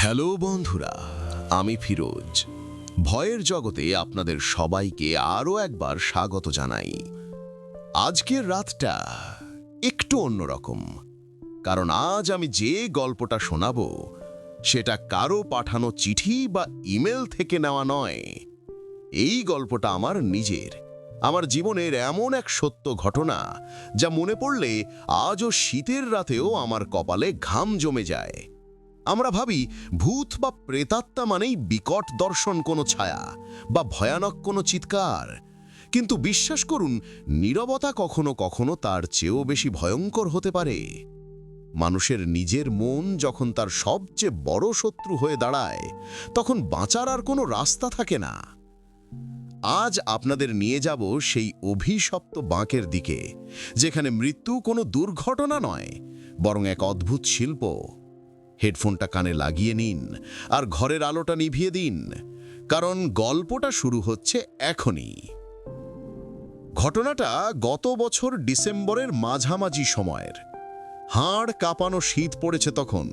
Hello বন্ধুরা, আমি ফিরোজ। ভয়ের জগতে আপনাদের সবাইকে আরও একবার স্বাগত জানাই। আজকের রাতটা একটু অন্যরকম, কারণ আজ আমি যে গল্পটা শোনাবো, সেটা কারও পাঠানো চিঠি বা ইমেল থেকে নেওয়া নয়। এই গল্পটা আমার নিজের, আমার জীবনের এমন এক সত্য ঘটনা যা মনে পড়লে আজও শীতের রাতেও আমার কপালে ঘাম জমে যায়। আমরা ভাবি ভূত বা প্রেতাত্মা মানেই বিকট দর্শন কোনো ছায়া বা ভয়ানক কোনো চিৎকার। কিন্তু বিশ্বাস করুন, নীরবতা কখনো কখনো তার চেয়েও বেশি ভয়ঙ্কর হতে পারে। মানুষের নিজের মন যখন তার সবচেয়ে বড় শত্রু হয়ে দাঁড়ায়, তখন বাঁচার আর কোনো রাস্তা থাকে না। আজ আপনাদের নিয়ে যাব সেই অভিশপ্ত বাঁকের দিকে, যেখানে মৃত্যু কোনো দুর্ঘটনা নয়, বরং এক অদ্ভুত শিল্প। হেডফোনটা কানে লাগিয়ে নিন আর ঘরের আলোটা নিভিয়ে দিন, কারণ গল্পটা শুরু হচ্ছে এখনই। ঘটনাটা গত বছর ডিসেম্বরের মাঝামাঝি সময়ের। হাড় কাঁপানো শীত পড়েছে তখন।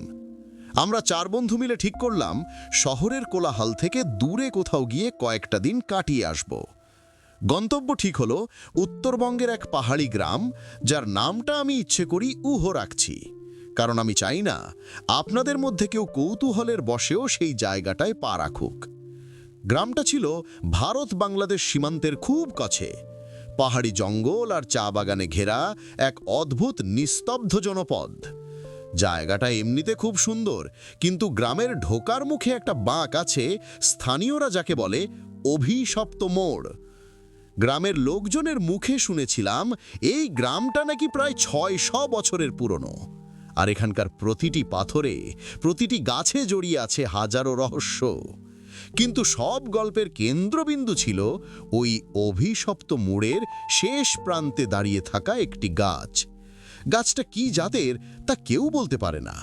আমরা চার বন্ধু মিলে ঠিক করলাম, শহরের কোলাহাল থেকে দূরে কোথাও গিয়ে কয়েকটা দিন কাটিয়ে আসব। গন্তব্য ঠিক হলো উত্তরবঙ্গের এক পাহাড়ি গ্রাম, যার নামটা আমি ইচ্ছে করি উহ রাখছি। কারণ আমি চাই না আপনাদের মধ্যে কেউ কৌতূহলের বসেও সেই জায়গাটায় পা রাখুক। গ্রামটা ছিল ভারত বাংলাদেশ সীমান্তের খুব কাছে। পাহাড়ি জঙ্গল আর চা বাগানে ঘেরা এক অদ্ভুত নিস্তব্ধ জনপদ। জায়গাটা এমনিতে খুব সুন্দর, কিন্তু গ্রামের ঢোকার মুখে একটা বাঁক আছে, স্থানীয়রা যাকে বলে অভিশপ্ত মোড়। গ্রামের লোকজনের মুখে শুনেছিলাম, এই গ্রামটা নাকি প্রায় ছয়শো বছরের পুরনো। আর এখানকার প্রতিটি পাথরে, প্রতিটি গাছে জড়িয়ে আছে হাজারো রহস্য। কিন্তু সব গল্পের কেন্দ্রবিন্দু ছিল ওই অভিশপ্ত মোড়ের শেষ প্রান্তে দাঁড়িয়ে থাকা একটি গাছ। গাছটা কি জাতের তা কেউ বলতে পারে না।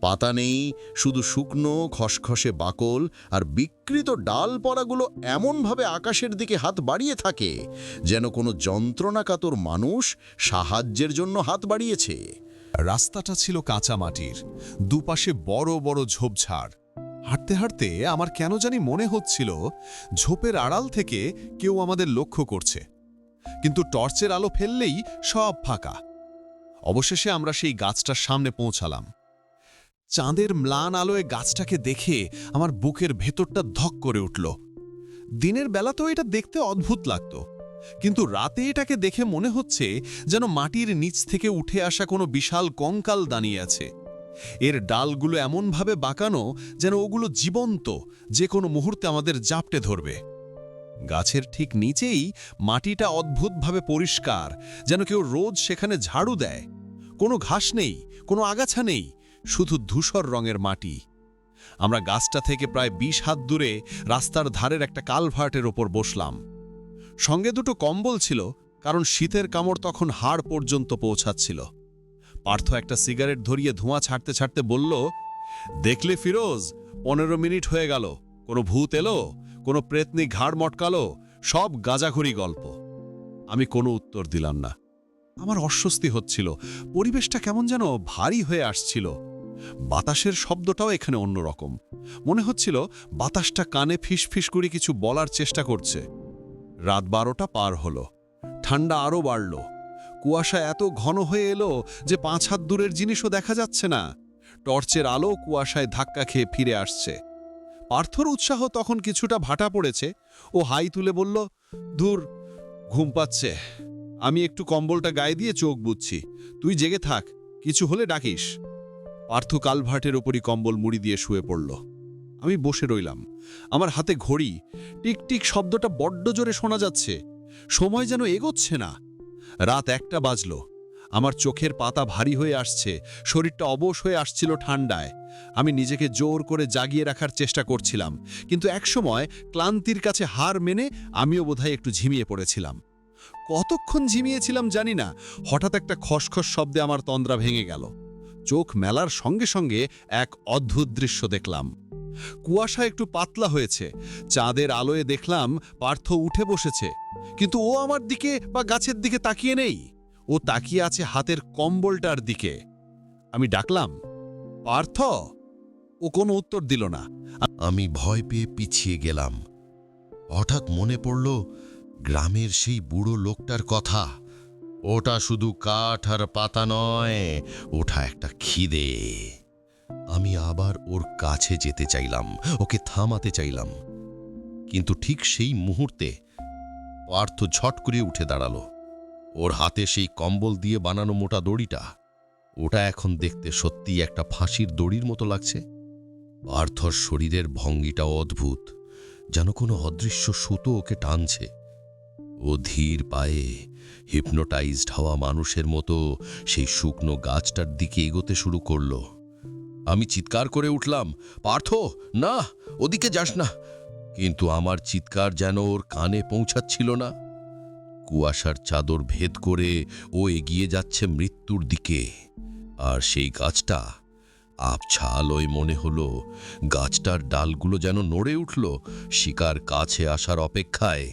পাতা নেই, শুধু শুকনো, খসখসে বাকল আর বিকৃত ডালপড়াগুলো এমনভাবে আকাশের দিকে হাত বাড়িয়ে থাকে, যেন কোনো যন্ত্রণাকাতর মানুষ সাহায্যের জন্য হাত বাড়িয়েছে। রাস্তাটা ছিল কাঁচা মাটির। দুপাশে বড় বড় ঝোপঝাড়। হাঁটতে হাঁটতে আমার কেন জানি মনে হচ্ছিল ঝোপের আড়াল থেকে কেউ আমাদের লক্ষ্য করছে। কিন্তু টর্চের আলো ফেললেই সব ফাঁকা। অবশেষে আমরা সেই গাছটার সামনে পৌঁছালাম। চাঁদের ম্লান আলোয় গাছটাকে দেখে আমার বুকের ভেতরটা ধক করে উঠল। দিনের বেলা তো এটা দেখতে অদ্ভুত লাগতো। কিন্তু রাতে এটাকে দেখে মনে হচ্ছে যেন মাটির নিচ থেকে উঠে আসা কোনো বিশাল কঙ্কাল দাঁড়িয়ে আছে। এর ডালগুলো এমনভাবে বাঁকানো যেন ওগুলো জীবন্ত, যে কোনো মুহূর্তে আমাদের জাপটে ধরবে। গাছের ঠিক নিচেই মাটিটা অদ্ভুতভাবে পরিষ্কার, যেন কেউ রোজ সেখানে ঝাড়ু দেয়। কোনো ঘাস নেই, কোনো আগাছা নেই, শুধু ধূসর রঙের মাটি। আমরা গাছটা থেকে প্রায় বিশ হাত দূরে রাস্তার ধারের একটা কালভার্টের ওপর বসলাম। সঙ্গে দুটো কম্বল ছিল, কারণ শীতের কামড় তখন হাড় পর্যন্ত পৌঁছাচ্ছিল। পার্থ একটা সিগারেট ধরিয়ে ধোঁয়া ছাড়তে ছাড়তে বলল, দেখলে ফিরোজ, পনেরো মিনিট হয়ে গেল, কোনো ভূত এলো, কোনো প্রেতনি ঘাড় মটকালো, সব গাজাঘড়ি গল্প। আমি কোনো উত্তর দিলাম না। আমার অস্বস্তি হচ্ছিল, পরিবেশটা কেমন যেন ভারী হয়ে আসছিল। বাতাসের শব্দটাও এখানে অন্যরকম। মনে হচ্ছিল, বাতাসটা কানে ফিসফিস করে কিছু বলার চেষ্টা করছে। রাত বারোটা পার হলো। ঠান্ডা আরও বাড়ল। কুয়াশা এত ঘন হয়ে এলো যে পাঁচ হাত দূরের জিনিসও দেখা যাচ্ছে না। টর্চের আলো কুয়াশায় ধাক্কা খেয়ে ফিরে আসছে। পার্থর উৎসাহ তখন কিছুটা ভাটা পড়েছে। ও হাই তুলে বলল দূর ঘুম পাচ্ছে। আমি একটু কম্বলটা গায়ে দিয়ে চোখ বুঝছি। তুই জেগে থাক, কিছু হলে ডাকিস। পার্থ কালভার্টের ওপরই কম্বল মুড়ি দিয়ে শুয়ে পড়ল। আমি বসে রইলাম। আমার হাতে ঘড়ি। টিকটিক শব্দটা বড্ড জোরে শোনা যাচ্ছে। সময় যেন এগোচ্ছে না। রাত একটা বাজল। আমার চোখের পাতা ভারী হয়ে আসছে। শরীরটা অবশ হয়ে আসছিল ঠান্ডায়। আমি নিজেকে জোর করে জাগিয়ে রাখার চেষ্টা করছিলাম। কিন্তু একসময় ক্লান্তির কাছে হার মেনে আমিও বোধহয় একটু ঝিমিয়ে পড়েছিলাম। কতক্ষণ ঝিমিয়েছিলাম জানি না। হঠাৎ একটা খসখস শব্দে আমার তন্দ্রা ভেঙে গেল। চোখ মেলার সঙ্গে সঙ্গে এক অদ্ভুত দৃশ্য দেখলাম। কুয়াশা একটু পাতলা হয়েছে। চাঁদের আলোয় দেখলাম পার্থ উঠে বসেছে। কিন্তু ও আমার দিকে বা গাছের দিকে তাকিয়ে নেই। ও তাকিয়ে আছে হাতের কম্বলটার দিকে। আমি ডাকলাম, পার্থ? ও কোনো উত্তর দিল না। আমি ভয় পেয়ে পিছিয়ে গেলাম। হঠাৎ মনে পড়ল, গ্রামের সেই বুড়ো লোকটার কথা। ওটা শুধু কাঠ আর পাতা নয় ওটা একটা খিদে। আমি আবার ওর কাছে যেতে চাইলাম, ওকে থামাতে চাইলাম। কিন্তু ঠিক সেই মুহূর্তে পার্থ ঝট করে উঠে দাঁড়াল। ওর হাতে সেই কম্বল দিয়ে বানানো মোটা দড়িটা, ওটা এখন দেখতে সত্যি একটা ফাঁসির দড়ির মতো লাগছে। পার্থর শরীরের ভঙ্গিটাও অদ্ভুত, যেন কোনো অদৃশ্য সুতো ওকে টানছে। ও ধীর পায়ে হিপনোটাইজড হওয়া মানুষের মতো সেই শুকনো গাছটার দিকে এগোতে শুরু করল। আমি চিৎকার করে উঠলাম, পার্থ, না, ওদিকে যাস না। কিন্তু আমার চিৎকার যেন ওর কানে পৌঁছাচ্ছিল না। কুয়াশার চাদর ভেদ করে ও এগিয়ে যাচ্ছে মৃত্যুর দিকে। আর সেই গাছটা আবছা মনে হলো, গাছটার ডালগুলো যেন নড়ে উঠল শিকার কাছে আসার অপেক্ষায়।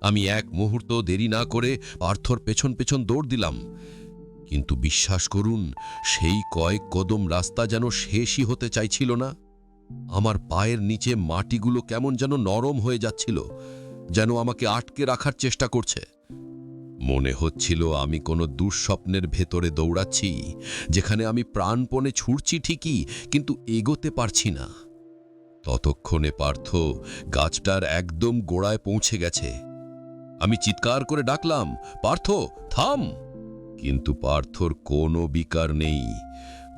আমি এক মুহূর্ত দেরি না করে পার্থর পেছন পেছন দৌড় দিলাম। কিন্তু বিশ্বাস করুন, সেই কয়েক কদম রাস্তা যেন শেষই হতে চাইছিল না। আমার পায়ের নিচে মাটিগুলো কেমন যেন নরম হয়ে যাচ্ছিল, যেন আমাকে আটকে রাখার চেষ্টা করছে। মনে হচ্ছিল আমি কোনো দুঃস্বপ্নের ভেতরে দৌড়াচ্ছি, যেখানে আমি প্রাণপণে ছুটছি ঠিকই, কিন্তু এগোতে পারছি না। ততক্ষণে পার্থ গাছটার একদম গোড়ায় পৌঁছে গেছে। আমি চিৎকার করে ডাকলাম, পার্থ, থাম! কিন্তু পার্থর কোনো বিকার নেই।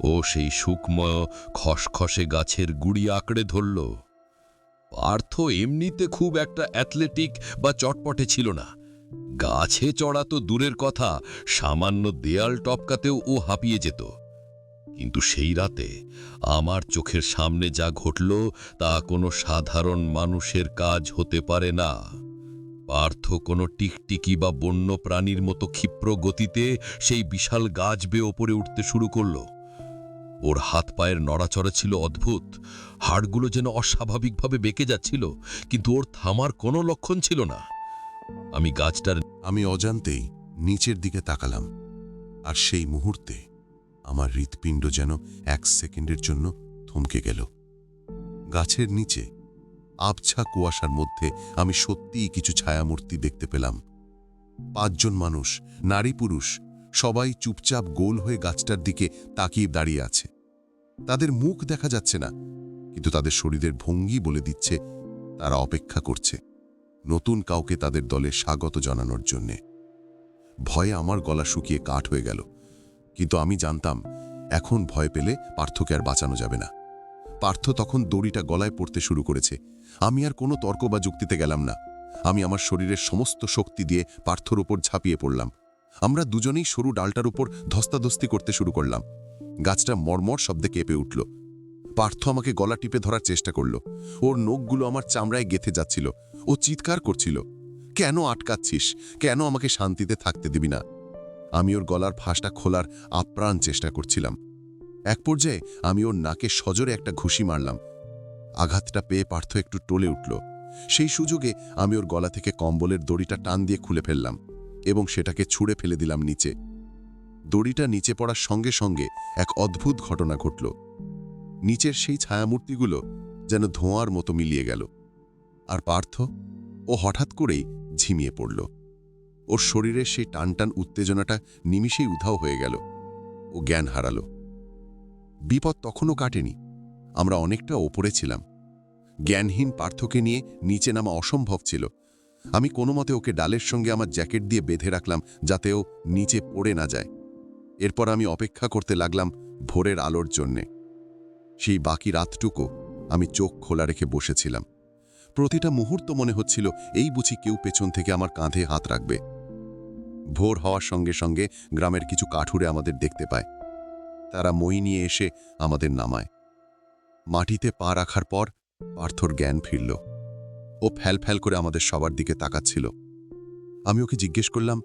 ও সেই শুকময় খসখসে গাছের গুড়ি আঁকড়ে ধরল। পার্থ এমনিতে খুব একটা অ্যাথলেটিক বা চটপটে ছিল না। গাছে চড়া তো দূরের কথা, সামান্য দেয়াল টপকাতেও ও হাঁপিয়ে যেত। কিন্তু সেই রাতে আমার চোখের সামনে যা ঘটল, তা কোনো সাধারণ মানুষের কাজ হতে পারে না। পার্থ কোনো টিকটিকি বা বন্য প্রাণীর মতো ক্ষিপ্র গতিতে সেই বিশাল গাছ বেয়ে ওপরে উঠতে শুরু করল। ওর হাত পায়ের নড়াচড়া ছিল অদ্ভুত। হাড়গুলো যেন অস্বাভাবিকভাবে বেঁকে যাচ্ছিল, কিন্তু ওর থামার কোনো লক্ষণ ছিল না। আমি গাছটার আমি অজান্তেই নিচের দিকে তাকালাম, আর সেই মুহূর্তে আমার হৃৎপিণ্ড যেন এক সেকেন্ডের জন্য থমকে গেল। গাছের নিচে আবছা কুয়াশার মধ্যে আমি সত্যিই কিছু ছায়ামূর্তি দেখতে পেলাম। পাঁচজন মানুষ, নারী পুরুষ, সবাই চুপচাপ গোল হয়ে গাছটার দিকে তাকিয়ে দাঁড়িয়ে আছে। তাদের মুখ দেখা যাচ্ছে না, কিন্তু তাদের শরীরের ভঙ্গি বলে দিচ্ছে তারা অপেক্ষা করছে, নতুন কাউকে তাদের দলে স্বাগত জানানোর জন্যে। ভয়ে আমার গলা শুকিয়ে কাঠ হয়ে গেল, কিন্তু আমি জানতাম, এখন ভয় পেলে পার্থকে আর বাঁচানো যাবে না। পার্থ তখন দড়িটা গলায় পড়তে শুরু করেছে আমি আর কোনো তর্ক বা যুক্তিতে গেলাম না। আমি আমার শরীরের সমস্ত শক্তি দিয়ে পার্থর উপর ঝাঁপিয়ে পড়লাম। আমরা দুজনেই সরু ডালটার উপর ধস্তাধস্তি করতে শুরু করলাম। গাছটা মর্মর শব্দে কেঁপে উঠল। পার্থ আমাকে গলা টিপে ধরার চেষ্টা করল। ওর নখগুলো আমার চামড়ায় গেথে যাচ্ছিল। ও চিৎকার করছিল। কেন আটকাচ্ছিস? কেন আমাকে শান্তিতে থাকতে দিবি না? আমি ওর গলার ফাঁসটা খোলার আপ্রাণ চেষ্টা করছিলাম। এক পর্যায়ে আমি ওর নাকে সজোরে একটা ঘুষি মারলাম। আঘাতটা পেয়ে পার্থ একটু টলে উঠল। সেই সুযোগে আমি ওর গলা থেকে কম্বলের দড়িটা টান দিয়ে খুলে ফেললাম এবং সেটাকে ছুঁড়ে ফেলে দিলাম নিচে। দড়িটা নিচে পড়ার সঙ্গে সঙ্গে এক অদ্ভুত ঘটনা ঘটল। নিচের সেই ছায়ামূর্তিগুলো যেন ধোঁয়ার মতো মিলিয়ে গেল। আর পার্থ, ও হঠাৎ করেই ঝিমিয়ে পড়ল। ওর শরীরের সেই টানটান উত্তেজনাটা নিমিষেই উধাও হয়ে গেল। ও জ্ঞান হারালো। বিপদ তখনও কাটেনি। আমরা অনেকটা ওপরে ছিলাম। জ্ঞানহীন পার্থকে নিয়ে নিচে নামা অসম্ভব ছিল। আমি কোনো মতে ওকে ডালের সঙ্গে আমার জ্যাকেট দিয়ে বেঁধে রাখলাম যাতে ও নিচে পড়ে না যায়। এরপর আমি অপেক্ষা করতে লাগলাম ভোরের আলোর জন্যে। সেই বাকি রাতটুকু আমি চোখ খোলা রেখে বসেছিলাম। প্রতিটা মুহূর্ত মনে হচ্ছিল এই বুঝি কেউ পেছন থেকে আমার কাঁধে হাত রাখবে। ভোর হওয়ার সঙ্গে সঙ্গে গ্রামের কিছু কাঠুরে আমাদের দেখতে পায়। তারা মই নিয়ে এসে আমাদের নামায়। মাটিতে পা রাখার পর পার্থর জ্ঞান ফিরল। ও ফ্যাল ফ্যাল করে আমাদের সবার দিকে তাকাচ্ছিল। আমি ওকে জিজ্ঞেস করলাম